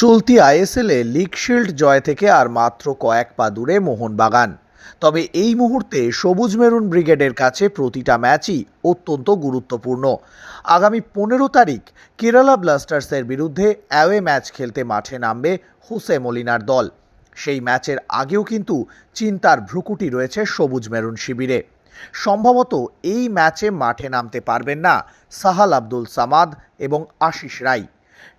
চলতি আইএসএলে league shield জয় থেকে আর মাত্র কয়েক পা দূরে মোহনবাগান। তবে এই মুহূর্তে সবুজ মেরুন ব্রিগেডের কাছে প্রতিটা ম্যাচই অত্যন্ত গুরুত্বপূর্ণ। আগামী পনেরো তারিখ কেরালা ব্লাস্টার্সের বিরুদ্ধে অ্যাওয়ে ম্যাচ খেলতে মাঠে নামবে হোসে মলিনার দল। সেই ম্যাচের আগেও কিন্তু চিন্তার ভ্রুকুটি রয়েছে সবুজ মেরুন শিবিরে। সম্ভবত এই ম্যাচে মাঠে নামতে পারবেন না সাহাল আব্দুল সামাদ এবং আশিস রায়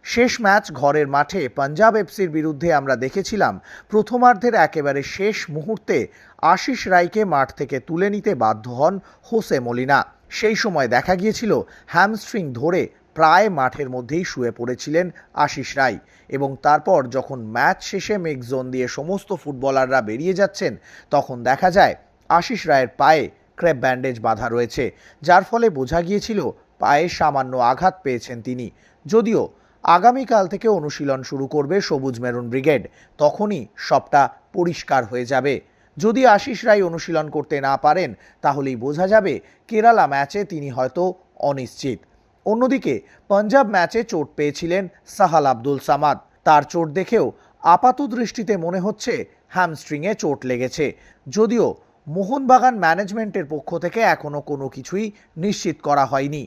শেষ ম্যাচ ঘরের মাঠে পাঞ্জাব এফসির বিরুদ্ধে আমরা দেখেছিলাম প্রথমার্ধের একেবারে শেষ মুহূর্তে আশিস রায়কে মাঠ থেকে তুলে নিতে বাধ্য হন হোসে মলিনা। সেই সময় দেখা গিয়েছিল হ্যামস্ট্রিং ধরে প্রায় মাঠের মধ্যেই শুয়ে পড়েছিলেন আশিস রায় এবং তারপর যখন ম্যাচ শেষে মেক জোন দিয়ে সমস্ত ফুটবলাররা বেরিয়ে যাচ্ছেন, তখন দেখা যায় আশিস রায়ের পায়ে ক্র্যাপ ব্যান্ডেজ বাঁধা রয়েছে, যার ফলে বোঝা গিয়েছিল পায়ে সামান্য আঘাত পেয়েছেন তিনি। যদিও আগামীকাল থেকে অনুশীলন শুরু করবে সবুজ মেরুন ব্রিগেড। তখনই সবটা পরিষ্কার হয়ে যাবে। যদি আশিস রায় অনুশীলন করতে না পারেন, তাহলেই বোঝা যাবে কেরালা ম্যাচে তিনি হয়তো অনিশ্চিত। অন্যদিকে, পাঞ্জাব ম্যাচে চোট পেয়েছিলেন সাহাল আব্দুল সামাদ। তার চোট দেখেও আপাত দৃষ্টিতে মনে হচ্ছে হ্যামস্ট্রিংয়ে চোট লেগেছে। যদিও মোহনবাগান ম্যানেজমেন্টের পক্ষ থেকে এখনও কোনো কিছুই নিশ্চিত করা হয়নি।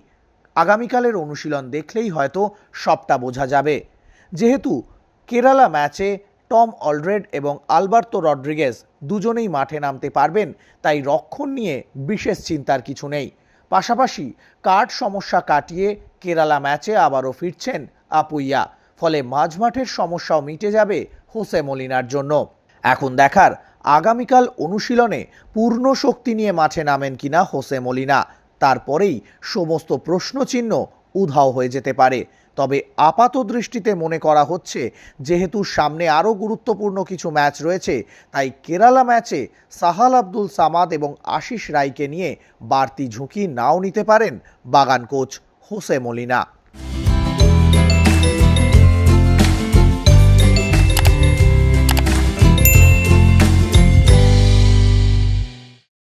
আগামীকালের অনুশীলন দেখলেই হয়তো সবটা বোঝা যাবে। যেহেতু কেরালা ম্যাচে টম অলরেড এবং আলবার্তো রড্রিগেজ দুজনেই মাঠে নামতে পারবেন, তাই রক্ষণ নিয়ে বিশেষ চিন্তার কিছু নেই। পাশাপাশি কার্ড সমস্যা কাটিয়ে কেরালা ম্যাচে আবারও ফিরছেন আপুইয়া, ফলে মাঝমাঠের সমস্যাও মিটে যাবে হোসে মলিনার জন্য। এখন দেখার আগামীকাল অনুশীলনে পূর্ণ শক্তি নিয়ে মাঠে নামেন কিনা হোসে মলিনা। তারপরেই সমস্ত প্রশ্নচিহ্ন উধাও হয়ে যেতে পারে। তবে আপাত দৃষ্টিতে মনে করা হচ্ছে, যেহেতু সামনে আরও গুরুত্বপূর্ণ কিছু ম্যাচ রয়েছে, তাই কেরালা ম্যাচে সাহাল আব্দুল সামাদ এবং আশিস রায়কে নিয়ে বাড়তি ঝুঁকি নাও নিতে পারেন বাগান কোচ হোসে মলিনা।